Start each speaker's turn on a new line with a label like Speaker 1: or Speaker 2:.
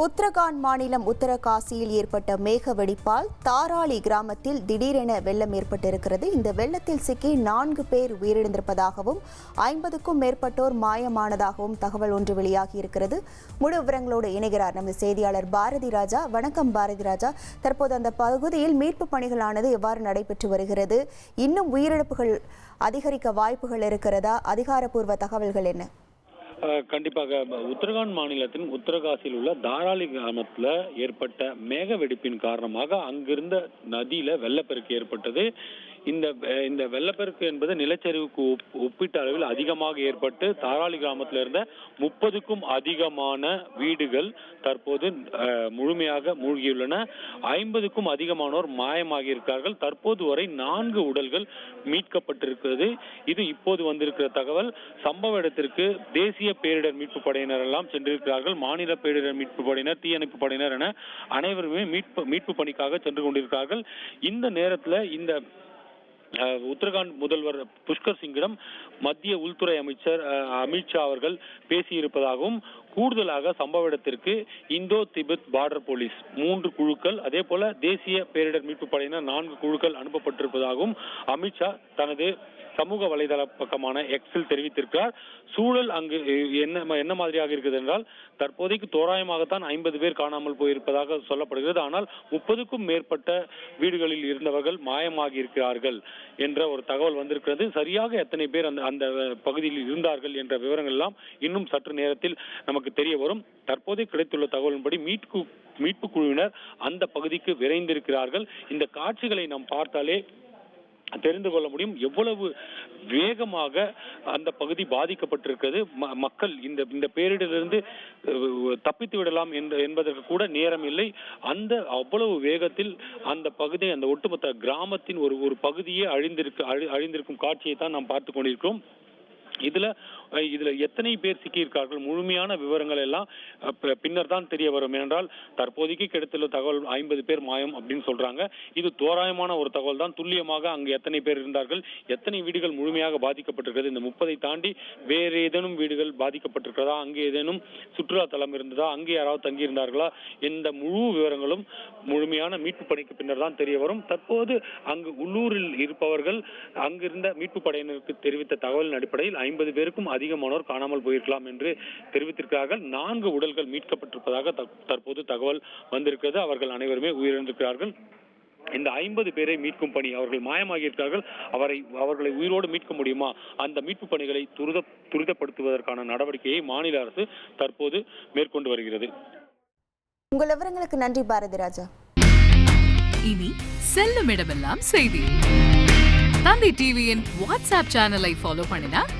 Speaker 1: உத்தரகாண்ட் மாநிலம் உத்தரகாசியில் ஏற்பட்ட மேக வெடிப்பால் தாராளி கிராமத்தில் திடீரென வெள்ளம் ஏற்பட்டிருக்கிறது. இந்த வெள்ளத்தில் சிக்கி நான்கு பேர் உயிரிழந்திருப்பதாகவும் ஐம்பதுக்கும் மேற்பட்டோர் மாயமானதாகவும் தகவல் ஒன்று வெளியாகியிருக்கிறது முழு விவரங்களோடு இணைகிறார் நமது செய்தியாளர் பாரதி ராஜா. வணக்கம் பாரதி ராஜா. தற்போது அந்த பகுதியில் மீட்பு பணிகளானது எவ்வாறு நடைபெற்று வருகிறது? இன்னும் உயிரிழப்புகள் அதிகரிக்க வாய்ப்புகள் இருக்கிறதா? அதிகாரப்பூர்வ தகவல்கள் என்ன?
Speaker 2: கண்டிப்பாக உத்தரகாண்ட் மாநிலத்தின் உத்தரகாசியில் உள்ள தாராளி கிராமத்தில் ஏற்பட்ட மேக வெடிப்பின் காரணமாக அங்கிருந்த நதியில வெள்ளப்பெருக்கு ஏற்பட்டது. இந்த இந்த வெள்ளப்பெருக்கு என்பது நிலச்சரிவுக்கு ஒப்- ஒப்பீட்டு அளவில் அதிகமாக ஏற்பட்டு தாராளி கிராமத்தில் இருந்த முப்பதுக்கும் அதிகமான வீடுகள் தற்போது முழுமையாக மூழ்கியுள்ளன. ஐம்பதுக்கும் அதிகமானோர் மாயமாகியிருக்கிறார்கள் தற்போது வரை நான்கு உடல்கள் மீட்கப்பட்டிருக்கிறது. இது இப்போது வந்திருக்கிற தகவல். சம்பவ இடத்திற்கு தேசிய பேரிடர் மீட்பு படையினர் எல்லாம் சென்றிருக்கிறார்கள். மாநில பேரிடர் மீட்பு படையினர் தீயணைப்பு படையினர் என அனைவருமே மீட்பு மீட்பு பணிக்காக சென்று கொண்டிருக்கிறார்கள். இந்த நேரத்தில் இந்த உத்தரகாண்ட் முதல்வர் புஷ்கர் சிங்கிடம் மத்திய உள்துறை அமைச்சர் அமித்ஷா அவர்கள் பேசியிருப்பதாகவும் கூடுதலாக சம்பவ இடத்திற்கு இந்தோ திபெத் பார்டர் போலீஸ் மூன்று குழுக்கள் அதே போல தேசிய பேரிடர் மீட்பு படையினர் நான்கு குழுக்கள் அனுப்பப்பட்டிருப்பதாகவும் அமித்ஷா தனது சமூக வலைதள பக்கமான எக்ஸில் தெரிவித்திருக்கிறார். சூழல் அங்கு என்ன என்ன மாதிரியாக இருக்குது என்றால் தற்போதைக்கு தோராயமாகத்தான் ஐம்பது பேர் காணாமல் போயிருப்பதாக சொல்லப்படுகிறது. ஆனால் முப்பதுக்கும் மேற்பட்ட வீடுகளில் இருந்தவர்கள் மாயமாகி இருக்கிறார்கள் என்ற ஒரு தகவல் வந்திருக்கிறது. சரியாக எத்தனை பேர் அந்த அந்த பகுதியில் இருந்தார்கள் என்ற விவரங்கள் எல்லாம் இன்னும் சற்று நேரத்தில் நமக்கு தெரிய வரும். தற்போதைய கிடைத்துள்ள தகவலின்படி மீட்பு மீட்பு குழுவினர் அந்த பகுதிக்கு விரைந்திருக்கிறார்கள். இந்த காட்சிகளை நாம் பார்த்தாலே தெரிந்து கொள்ள முடியும். எவ்வளவு வேகமாக அந்த பகுதி பாதிக்கப்பட்டிருக்கிறது. ம- மக்கள் இந்த இந்த பேரிடரிலிருந்து தப்பித்து விடலாம் என்பதற்கு கூட நேரம் இல்லை. அந்த அவ்வளவு வேகத்தில் அந்த பகுதி அந்த ஒட்டுமொத்த கிராமத்தின் ஒரு ஒரு பகுதியே அழிந்திருக்கு அழி- அழிந்திருக்கும் காட்சியை தான் நாம் பார்த்து கொண்டிருக்கிறோம். இதுல இதுல எத்தனை பேர் சிக்கியிருக்கார்கள்? முழுமையான விவரங்கள் எல்லாம் பின்னர் தான் தெரிய வரும். ஏனென்றால் தற்போதைக்கு கிடைத்துள்ள தகவல் ஐம்பது பேர் மாயம் அப்படின்னு சொல்றாங்க. இது தோராயமான ஒரு தகவல் தான். துல்லியமாக அங்கு எத்தனை பேர் இருந்தார்கள்? எத்தனை வீடுகள் முழுமையாக பாதிக்கப்பட்டிருக்கிறது? இந்த முப்பதை தாண்டி வேறு ஏதேனும் வீடுகள் பாதிக்கப்பட்டிருக்கிறதா? அங்கே ஏதேனும் சுற்றுலா தலம் இருந்ததா? அங்கே யாராவது தங்கியிருந்தார்களா? இந்த முழு விவரங்களும் முழுமையான மீட்பு பணிக்கு பின்னர் தான் தெரிய வரும். தற்போது அங்கு உள்ளூரில் இருப்பவர்கள் அங்கிருந்த மீட்பு படையினருக்கு தெரிவித்த தகவலின் அடிப்படையில் ஐம்பது பேருக்கும் அதிகமானோர் காணாமல் போயிருக்கலாம் என்று தெரிவித்திருக்கிறார்கள். நான்கு உடல்கள் மீட்கப்பட்டிருப்பதாக தற்- தற்போது தகவல் வந்திருக்கிறது. அவர்கள் அனைவருமே உயிரிழந்திருக்கிறார்கள். இந்த ஐம்பது பேரை மீட்கும் பணி அவர்கள் மாயமாகியிருக்கிறார்கள். அவரை அவர்களை உயிரோடு மீட்க முடியுமா? அந்த மீட்பு பணிகளை துரித துரிதப்படுத்துவதற்கான நடவடிக்கையை மாநில அரசு தற்போது மேற்கொண்டு வருகிறது.
Speaker 1: உங்கள் விவரங்களுக்கு நன்றி பாரதி ராஜா.
Speaker 3: இனி செல்லும் இடமெல்லாம் செய்தி. தந்தை டிவியின் வாட்ஸ்அப் சேனலை ஃபாலோ பண்ணினா